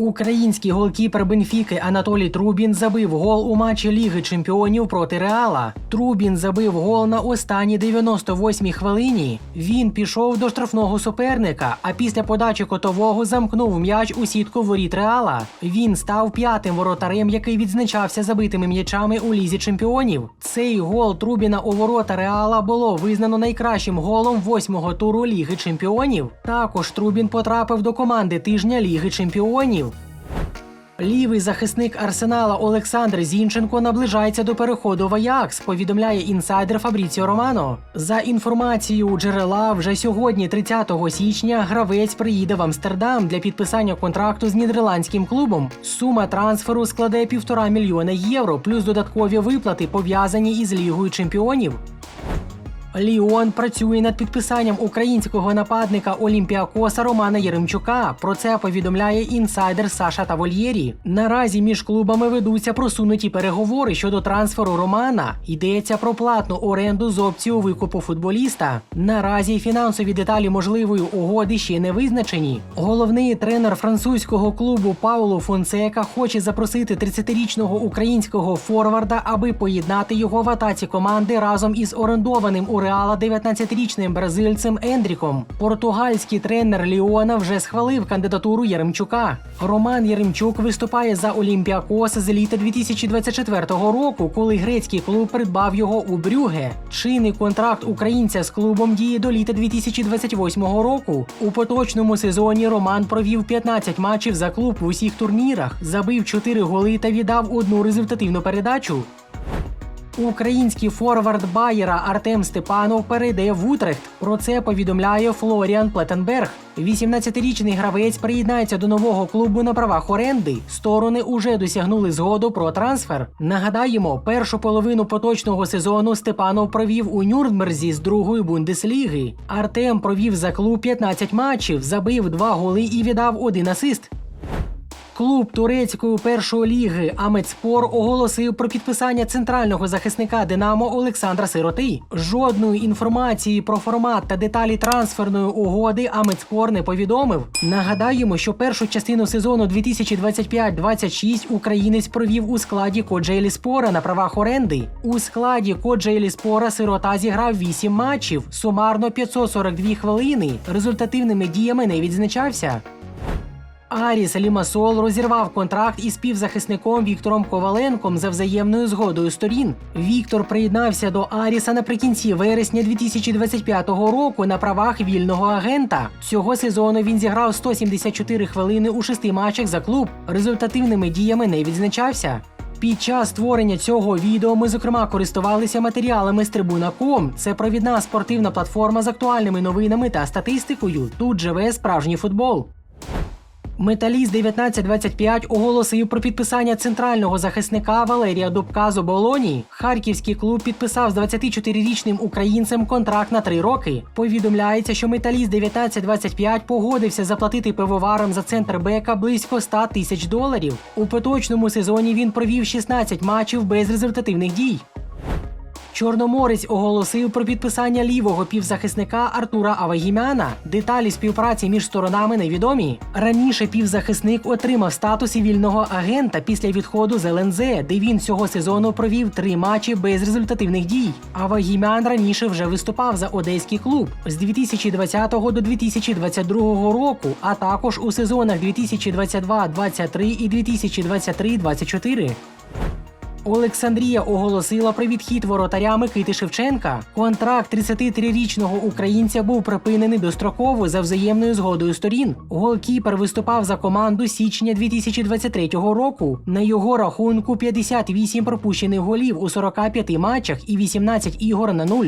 Український голкіпер Бенфіки Анатолій Трубін забив гол у матчі Ліги Чемпіонів проти Реала. Трубін забив гол на останній 98-й хвилині. Він пішов до штрафного суперника, а після подачі котового замкнув м'яч у сітку воріт Реала. Він став п'ятим воротарем, який відзначався забитими м'ячами у лізі чемпіонів. Цей гол Трубіна у ворота Реала було визнано найкращим голом восьмого туру Ліги Чемпіонів. Також Трубін потрапив до команди тижня Ліги Чемпіонів. Лівий захисник Арсенала Олександр Зінченко наближається до переходу в Аякс, повідомляє інсайдер Фабріціо Романо. За інформацією джерела, вже сьогодні, 30 січня, гравець приїде в Амстердам для підписання контракту з нідерландським клубом. Сума трансферу складе півтора мільйона євро, плюс додаткові виплати пов'язані із Лігою чемпіонів. Ліон працює над підписанням українського нападника Олімпіакоса Романа Єремчука. Про це повідомляє інсайдер Саша Тавольєрі. Наразі між клубами ведуться просунуті переговори щодо трансферу Романа. Йдеться про платну оренду з опцією викупу футболіста. Наразі фінансові деталі можливої угоди ще не визначені. Головний тренер французького клубу Пауло Фонсека хоче запросити 30-річного українського форварда, аби поєднати його в атаці команди разом із орендованим у Реала 19-річним бразильцем Ендріком. Португальський тренер Ліона вже схвалив кандидатуру Яремчука. Роман Яремчук виступає за Олімпіакос з літа 2024 року, коли грецький клуб придбав його у Брюге. Чинний контракт українця з клубом діє до літа 2028 року. У поточному сезоні Роман провів 15 матчів за клуб в усіх турнірах, забив 4 голи та віддав одну результативну передачу. Український форвард Байера Артем Степанов перейде в Утрехт. Про це повідомляє Флоріан Плетенберг. 18-річний гравець приєднається до нового клубу на правах оренди. Сторони уже досягнули згоду про трансфер. Нагадаємо, першу половину поточного сезону Степанов провів у Нюрнберзі з другої бундесліги. Артем провів за клуб 15 матчів, забив 2 голи і віддав один асист. Клуб турецької першої ліги Амецпор оголосив про підписання центрального захисника Динамо Олександра Сироти. Жодної інформації про формат та деталі трансферної угоди Амецпор не повідомив. Нагадаємо, що першу частину сезону 2025-26 українець провів у складі Коджейлі Спора на правах оренди. У складі Коджейлі Спора Сирота зіграв 8 матчів, сумарно 542 хвилини. Результативними діями не відзначався. Аріс Лімасол розірвав контракт із співзахисником Віктором Коваленком за взаємною згодою сторін. Віктор приєднався до Аріса наприкінці вересня 2025 року на правах вільного агента. Цього сезону він зіграв 174 хвилини у шести матчах за клуб. Результативними діями не відзначався. Під час створення цього відео ми, зокрема, користувалися матеріалами з Tribuna.com. Це провідна спортивна платформа з актуальними новинами та статистикою. Тут живе справжній футбол. Металіст 1925 оголосив про підписання центрального захисника Валерія Дубка з оболоні. Харківський клуб підписав з 24-річним українцем контракт на три роки. Повідомляється, що металіст 1925 погодився заплатити пивоварам за центр бека близько 100 тисяч доларів. У поточному сезоні він провів 16 матчів без результативних дій. Чорноморець оголосив про підписання лівого півзахисника Артура Авагімяна. Деталі співпраці між сторонами невідомі. Раніше півзахисник отримав статус вільного агента після відходу з ЛНЗ, де він цього сезону провів три матчі без результативних дій. Авагімян раніше вже виступав за одеський клуб з 2020 до 2022 року, а також у сезонах 2022-23 і 2023-24. Олександрія оголосила про відхід воротаря Микити Шевченка. Контракт 33-річного українця був припинений достроково за взаємною згодою сторін. Голкіпер виступав за команду січня 2023 року. На його рахунку 58 пропущених голів у 45 матчах і 18 ігор на нуль.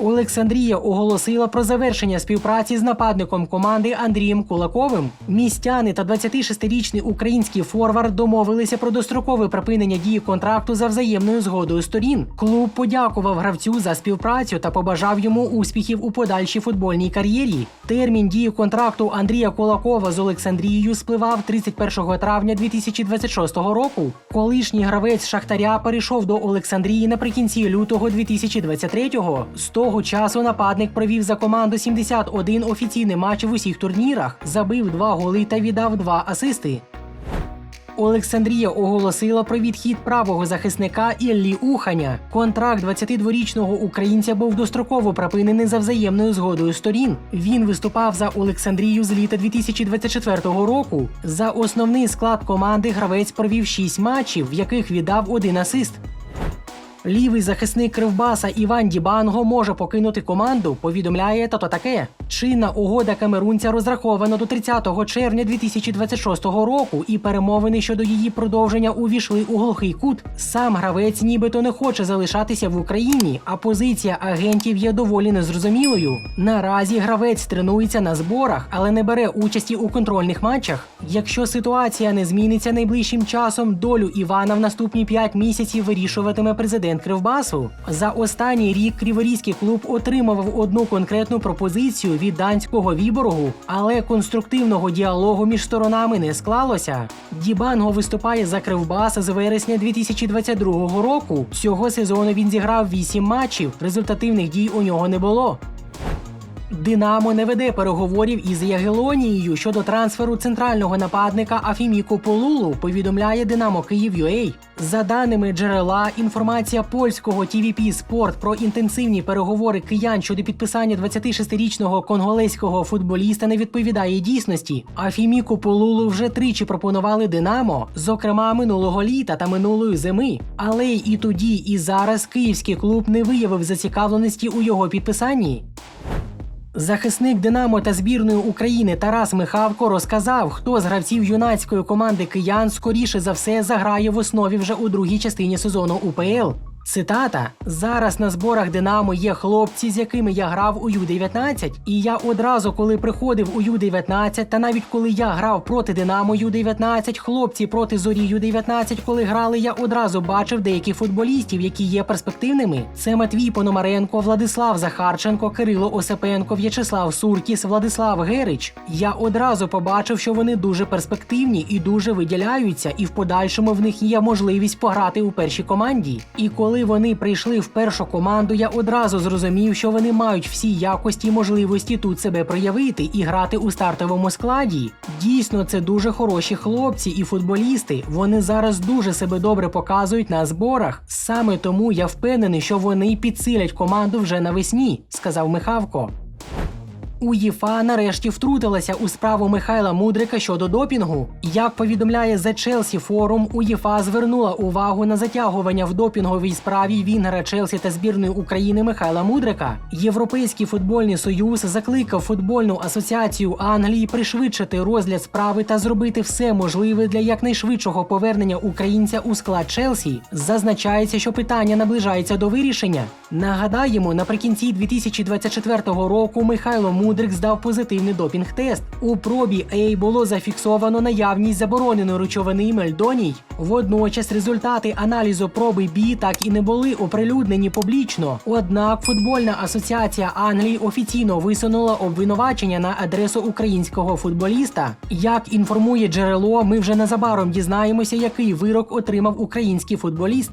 Олександрія оголосила про завершення співпраці з нападником команди Андрієм Кулаковим. Містяни та 26-річний український форвард домовилися про дострокове припинення дії контракту за взаємною згодою сторін. Клуб подякував гравцю за співпрацю та побажав йому успіхів у подальшій футбольній кар'єрі. Термін дії контракту Андрія Кулакова з Олександрією спливав 31 травня 2026 року. Колишній гравець Шахтаря перейшов до Олександрії наприкінці лютого 2023-го. З того часу нападник провів за команду 71 офіційний матч в усіх турнірах, забив два голи та віддав два асисти. Олександрія оголосила про відхід правого захисника Іллі Уханя. Контракт 22-річного українця був достроково припинений за взаємною згодою сторін. Він виступав за Олександрію з літа 2024 року. За основний склад команди гравець провів 6 матчів, в яких віддав один асист. Лівий захисник Кривбаса Іван Дібанго може покинути команду, повідомляє тото таке. Чинна угода камерунця розрахована до 30 червня 2026 року, і перемовини щодо її продовження увійшли у глухий кут. Сам гравець нібито не хоче залишатися в Україні, а позиція агентів є доволі незрозумілою. Наразі гравець тренується на зборах, але не бере участі у контрольних матчах. Якщо ситуація не зміниться найближчим часом, долю Івана в наступні 5 місяців вирішуватиме президент Кривбасу. За останній рік криворізький клуб отримував одну конкретну пропозицію від данського віборгу, але конструктивного діалогу між сторонами не склалося. Дібанго виступає за Кривбас з вересня 2022 року. Цього сезону він зіграв 8 матчів. Результативних дій у нього не було. Динамо не веде переговорів із Ягелонією щодо трансферу центрального нападника Афіміку Полулу, повідомляє Динамо Київ.UA. За даними джерела, інформація польського TVP Спорт про інтенсивні переговори киян щодо підписання 26-річного конголезького футболіста не відповідає дійсності. Афіміку Полулу вже тричі пропонували Динамо, зокрема минулого літа та минулої зими. Але і тоді, і зараз київський клуб не виявив зацікавленості у його підписанні. Захисник Динамо та збірної України Тарас Михавко розказав, хто з гравців юнацької команди киян скоріше за все заграє в основі вже у другій частині сезону УПЛ. Цитата: зараз на зборах Динамо є хлопці, з якими я грав у Ю-19, і я одразу, коли приходив у Ю-19, та навіть коли я грав проти Динамо Ю-19, хлопці проти зорі Ю-19, коли грали, я одразу бачив деяких футболістів, які є перспективними. Це Матвій Пономаренко, Владислав Захарченко, Кирило Осипенко, В'ячеслав Суркіс, Владислав Герич. Я одразу побачив, що вони дуже перспективні і дуже виділяються, і в подальшому в них є можливість пограти у першій команді. І коли вони прийшли в першу команду, я одразу зрозумів, що вони мають всі якості і можливості тут себе проявити і грати у стартовому складі. Дійсно, це дуже хороші хлопці і футболісти. Вони зараз дуже себе добре показують на зборах. Саме тому я впевнений, що вони підсилять команду вже навесні, сказав Михавко. УЄФА нарешті втрутилася у справу Михайла Мудрика щодо допінгу. Як повідомляє The Chelsea Forum, УЄФА звернула увагу на затягування в допінговій справі Вінгера Челсі та збірної України Михайла Мудрика. Європейський футбольний союз закликав футбольну асоціацію Англії пришвидшити розгляд справи та зробити все можливе для якнайшвидшого повернення українця у склад Челсі. Зазначається, що питання наближається до вирішення. Нагадаємо, наприкінці 2024 року Михайло Мудрик здав позитивний допінг-тест. У пробі А було зафіксовано наявність забороненої речовини мельдоній. Водночас результати аналізу проби Б так і не були оприлюднені публічно. Однак футбольна асоціація Англії офіційно висунула обвинувачення на адресу українського футболіста. Як інформує джерело, ми вже незабаром дізнаємося, який вирок отримав український футболіст.